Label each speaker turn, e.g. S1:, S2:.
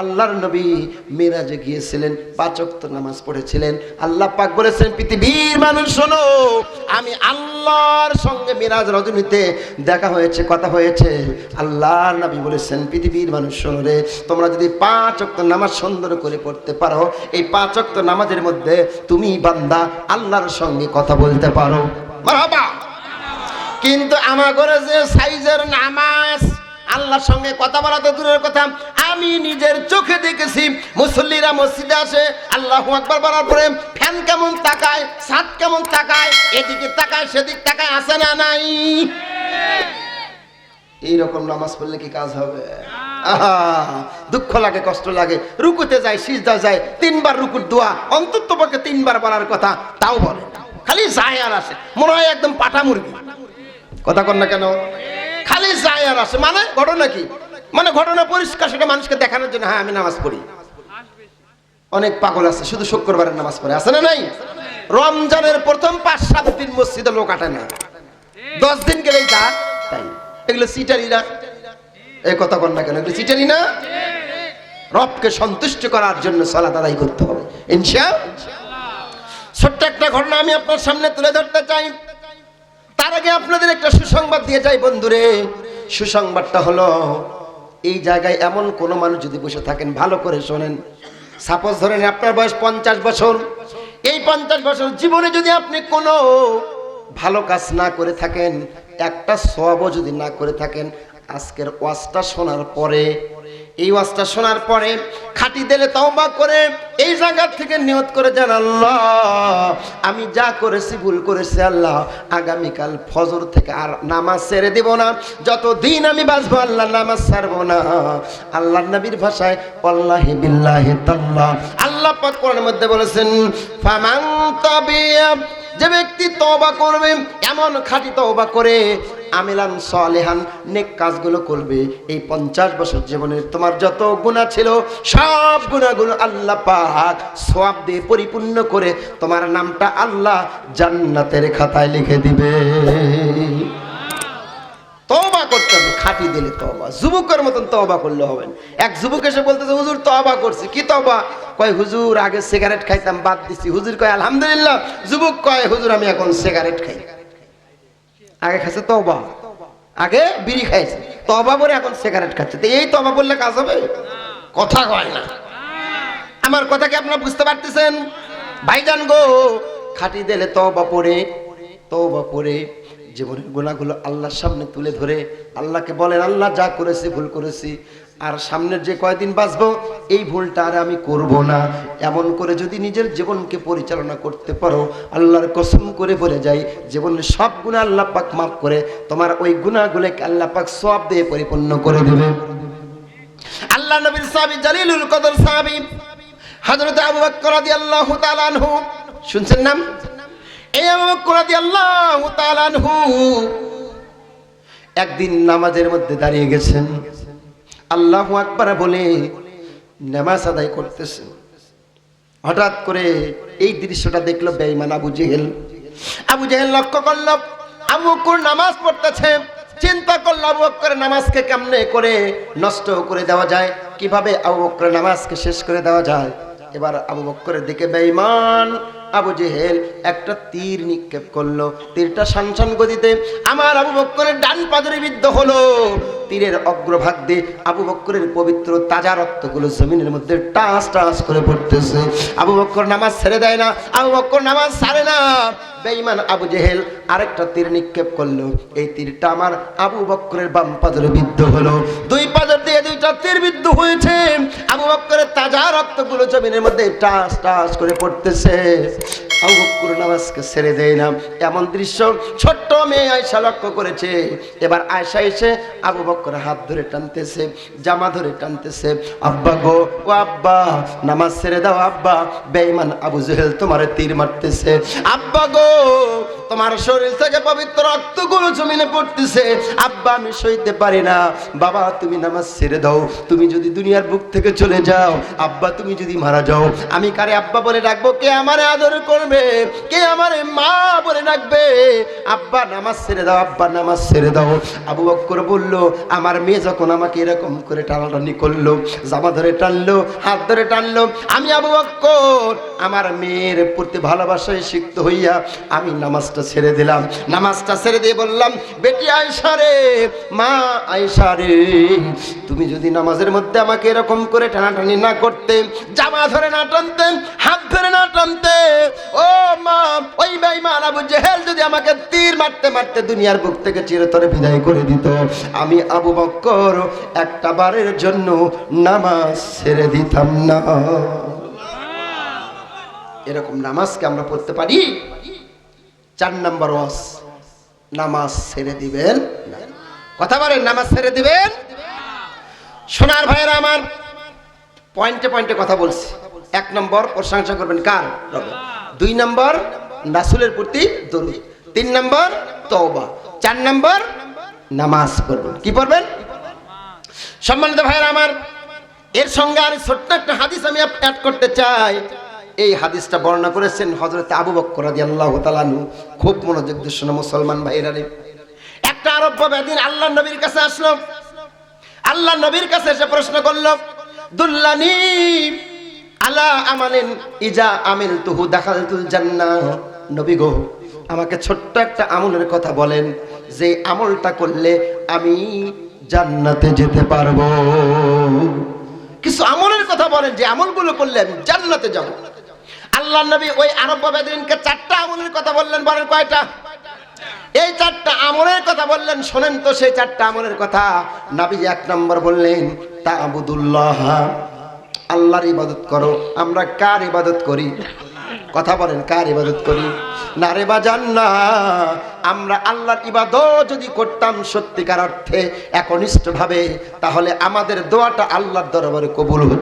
S1: আল্লাহর নবী মিরাজে গিয়েছিলেন পাঁচক্ত নামাজ পড়েছিলেন। আল্লাহ পাক বলেছেন, পৃথিবীর মানুষ শোনো, আমি আল্লাহর সঙ্গে মিরাজ রজনীতে দেখা হয়েছে, কথা হয়েছে। আল্লাহর নবী বলেছেন, পৃথিবীর মানুষ শোনো রে, তোমরা যদি পাঁচ অক্ত নামাজ সুন্দর করে পড়তে পারো, এই পাঁচ অক্ত নামাজের মধ্যে তুমি বান্দা আল্লাহর সঙ্গে কথা বলতে পারো। কিন্তু আমার যে সাইজের নামাজ আল্লাহর সঙ্গে কথা বলা তো দূরের কথা। আমি নিজের চোখে দেখেছি, মুসল্লিরা মসজিদে আসে, আল্লাহ আকবার বলার পরে ফ্যান কেমন তাকায়, ছাদ কেমন তাকায়, এদিকে তাকায়, সেদিক তাকায় আসে না নাই? এইরকম নামাজ পড়লে কি কাজ হবে? দুঃখ লাগে, কষ্ট লাগে। রুকুতে যায় সিজদা যায়, তিনবার রুকুর দোয়া, অন্তত পক্ষে তিনবার বলার কথা, তাও বলে খালি যায় আর আসে, মনে হয় একদম পাটা মুরগি। কথা কর না কেন? খালি যায় আর আসে মানে ঘটনা কি? মানে ঘটনা পরিষ্কার, সেটা মানুষকে দেখানোর জন্য হ্যাঁ আমি নামাজ পড়ি। অনেক পাগল আছে, শুধু শুক্রবারের নামাজ পড়ে, আছে না নাই? রমজানের প্রথম পাঁচ, সাত দিন মসজিদে লোক আটে না। দশ দিন গেলেই যা, তাই। এগুলো সিটারিরা এই কথা কর না কেন, এগুলো সিটারি না? রবকে সন্তুষ্ট করার জন্য সালাত আদায় করতে হবে। ইনশা ছোট্ট একটা ঘটনা আমি আপনার সামনে তুলে ধরতে চাই। তার আগে আপনাদের একটা সুসংবাদ দিয়ে যাই, বন্ধুরে। সুসংবাদটা হলো, এই জায়গায় এমন কোনো মানুষ যদি বসে থাকেন, ভালো করে শোনেন। সাপোজ ধরেন আপনার বয়স পঞ্চাশ বছর। এই পঞ্চাশ বছর জীবনে যদি আপনি কোনো ভালো কাজ না করে থাকেন, একটা সবও যদি না করে থাকেন, আজকের ওয়াজটা শোনার পরে এই ওয়াজটা শোনার পরে খাটি দিলে তওবা করে এই জায়গা থেকে নিয়ত করে যান, আল্লাহ, আমি যা করেছি ভুল করেছি, আল্লাহ, আগামীকাল ফজর থেকে আর নামাজ ছেড়ে দেব না। যতদিন আমি বাঁচবো, আল্লাহ, নামাজ ছাড়বো না। আল্লাহ নবীর ভাষায় আল্লাহি বিল্লাহি তাল্লাহ আল্লাহ পাক কোরআনের মধ্যে বলেছেন, ফামান তাবিয়া, যে ব্যক্তি তওবা করবে, এমন খাঁটি তওবা করে আমিলান সলেহান, নেক কাজগুলো করবে। এই পঞ্চাশ বছর জীবনের তোমার যত গুণা ছিল, সব গুণাগুলো আল্লাহ পাক সওয়াব দিয়ে পরিপূর্ণ করে তোমার নামটা আল্লাহ জান্নাতের খাতায় লিখে দিবে। তবা করতে হবে, খাটি দিলে তবা যুবকের মতন তবা করলে হবে। এক যুবক এসে বলতেছে, হুজুর তবা করছি। কি তবা কয়, হুজুর, আগে সিগারেট খাইতাম, বাদ দিছি। হুজুর কয়, আলহামদুলিল্লাহ। যুবক কয়, হুজুর, আমি এখন সিগারেট খাই। আগে খাইছে তবা আগে বিড়ি খাইছে। তবা করে এখন সিগারেট খাচ্ছে। তো এই তবা বললে কাজ হবে? কথা কয় না। আমার কথা কি আপনারা বুঝতে পারতেছেন? ভাইজান গো, খাটি দিলে তবা পরে তবা পরে জীবনের গুণাগুলো আল্লাহর সামনে তুলে ধরে। আল্লাহকে বলেন, আল্লাহ যা করেছি, ভুল করেছি। আর সামনের যে কয়দিন বাঁচবো, এই ভুলটা আর আমি করব না। এমন করে যদি নিজের জীবনকে পরিচালনা করতে পারো, আল্লাহর কসম করে বলে যাই, জীবনের সব গুণা আল্লাহ পাক মাফ করে, তোমার ওই গুণাগুলোকে আল্লাহ পাক সব দিয়ে পরিপূর্ণ করে দেবে। আল্লাহ নবীর সাহাবী জালিলুল কদর সাহাবী, হযরত আবু বকর রাদিয়াল্লাহু তাআলা আনহু, শুনছেন নাম? এই আবু বকর রাদিয়াল্লাহু তাআলা আনহু একদিন নামাজের মধ্যে দাঁড়িয়ে গেছেন। আল্লাহু আকবার বলে নামাজ আদায় করতেছে। হঠাৎ করে এই দৃশ্যটা দেখল বেঈমান আবু জেহেল। আবু জেহেল লক্ষ্য করল, আবু বকর নামাজ পড়তেছে। চিন্তা করল আবু বকরের নামাজকে কেমনে করে নষ্ট করে দেওয়া যায়, কীভাবে আবু বকরের নামাজকে শেষ করে দেওয়া যায়। এবার আবু বকরের দিকে বেঈমান আবু জেহেল একটা তীর নিক্ষেপ করল। তীরটা সানসান গতিতে আমার আবু বকরের ডান পাদরে বিদ্ধ হলো। তীরের অগ্রভাগ দিয়ে আবু বক্করের পবিত্র তাজা রক্তগুলো জমিনের মধ্যে টাস টাস করে পড়তেছে। আবু বক্কর নামাজ ছেড়ে দেয় না, আবু বক্কর নামাজ ছাড়ে না। বেঈমান আবু জেহেল আরেকটা তীর নিক্ষেপ করল। এই তীরটা আমার আবু বক্করের বাম পাদরে বিদ্ধ হলো। দুই পাদর দিয়ে দুইটা তীর বিদ্ধ হয়েছে। আবু বক্করের তাজা রক্তগুলো জমিনের মধ্যে টাস টাস করে পড়তেছে। নামাজকে ছেড়ে দেয় না। এমন দৃশ্য ছোট্ট মেয়ে আয়সা লক্ষ্য করেছে। এবার আয়সা এসে আবু বক্কর হাত ধরে টানতেছে, জামা ধরে টানতেছে। আব্বা গো, ও আব্বা, নামাজ ছেড়ে দাও আব্বা। বেঈমান আবু তোমার তীর মারতেছে। আব্বা গো, তোমার শরীর থেকে পবিত্র রক্ত রক্তগুলো জমিনে পড়তেছে। আব্বা, আমি সইতে পারি না। বাবা, তুমি নামাজ ছেড়ে দাও। তুমি যদি দুনিয়ার বুক থেকে চলে যাও, আব্বা, তুমি যদি মারা যাও। আমি কারে আব্বা বলে ডাকবো? কে আমারে আদর করবে? করবে কে আমার মা বলে ডাকবে? আব্বা নামাজ ছেড়ে দাও, আব্বা নামাজ ছেড়ে দাও। আবু বক্কর বলল, আমার মেয়ে যখন আমাকে এরকম করে টানাটানি করল, জামা ধরে টানলো, হাত ধরে টানলো, আমি আবু বক্কর, আমার মেয়ের প্রতি ভালোবাসায় সিক্ত হইয়া আমি নামাজটা ছেড়ে দিলাম। নামাজটা ছেড়ে দিয়ে বললাম, বেটি আয়সা রে, মা আয়সা রে, তুমি যদি নামাজের মধ্যে আমাকে এরকম করে টানাটানি না করতে, জামা ধরে না টানতে, হাত ধরে না টানতে মা, ওই বেঈমান আবু জেহেল যদি আমাকে তীর মারতে মারতে দুনিয়ার বুক থেকে চিরতরে বিদায় করে দিত, আমি আবু বক্কর একটা বারের জন্য নামাজ ছেড়ে দিতাম না। এরকম নামাজকে আমরা পড়তে পারি? চার নম্বর ওয়াস নামাজ ছেড়ে দিবেন কথা বলেন, নামাজ ছেড়ে দিবেন? সোনার ভাইয়েরা আমার, পয়েন্টে পয়েন্টে কথা বলছি। এক নম্বর প্রশংসা করবেন কার। দুই নম্বর, রাসুলের প্রতি দরুদ। তিন নম্বর, তওবা। চার নম্বর, নামাজ পড়বেন। কি পড়বেন? সম্মানিত ভাইয়েরা আমার, এর সঙ্গে আর ছোট্ট একটা হাদিস আমি অ্যাড করতে চাই। এই হাদিসটা বর্ণনা করেছেন হজরত আবু বক্কর রাদিয়াল্লাহু তাআলাহু খুব মনোযোগ দিয়ে মুসলমান ভাইরা রে। একটা আরব্য বেদিন আল্লাহ নবীর কাছে আসলো। আল্লাহ নবীর কাছে এসে প্রশ্ন করল, দুল্লানি আলা আমালিন ইজা আমিল তুহু দাখালতুল জান্নাহ। নবী গো, আমাকে ছোট্ট একটা আমলের কথা বলেন। যে আমলটা করলে আমি জান্নাতে যেতে পারব। কিছু আমলের কথা বলেন, যে আমলগুলো করলে আমি জান্নাতে যাব। আল্লাহ নবী ওই আরব বেদিনকে চারটা আমলের কথা বললেন, বলেন কয়টা? এই চারটা আমলের কথা বললেন, শোনেন তো সেই চারটা আমলের কথা। নাবি এক নম্বর বললেন তা আবুদুল্লাহ আল্লাহর ইবাদত করো। আমরা কার ইবাদত করি? কথা বলেন, কার ইবাদত করি? না রে বাজান, না। আমরা আল্লাহর ইবাদত যদি করতাম সত্যিকার অর্থে একনিষ্ঠভাবে, তাহলে আমাদের দোয়াটা আল্লাহর দরবারে কবুল হতো।